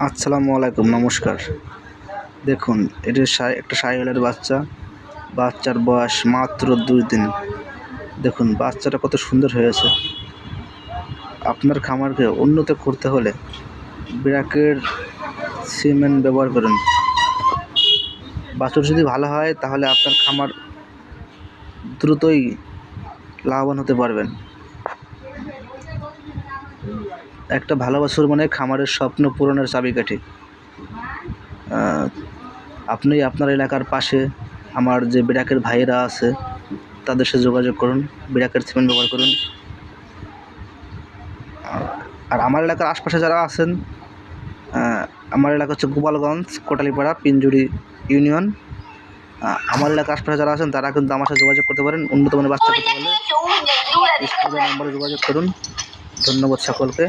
আসসালামু আলাইকুম নমস্কার। দেখুন, এটা সা- একটা সাইকেলের বাচ্চা। বাচ্চার বয়স মাত্র দুই দিন। দেখুন, বাচ্চাটা কত সুন্দর হয়েছে। আপনার খামারকে উন্নত করতে হলে ব্র্যাকের সিমেন্ট ব্যবহার করুন। বাছুর যদি ভালো হয়, তাহলে আপনার খামার দ্রুতই লাভবান হতে পারবেন। একটা ভালো বাছুর মানে খামারের স্বপ্ন পূরণের চাবিকাঠি। আপনি আপনার এলাকার পাশে আমার যে বিরাকের ভাইয়েরা আছে তাদের সাথে যোগাযোগ করুন বিরাকের সিমেন্ট ব্যবহার করুন। আর- আমার এলাকার আশপাশে যারা আছেন আমার এলাকা হচ্ছে গোপালগঞ্জ কোটালিপাড়া পিঞ্জুরি ইউনিয়ন। আমার এলাকার আশপাশে যারা আছেন তারা কিন্তু আমার সাথে যোগাযোগ করতে পারেন। উন্নত মানের বাচ্চা পেতে হলে স্কুলের নম্বরে যোগাযোগ করুন। ধন্যবাদ সকলকে।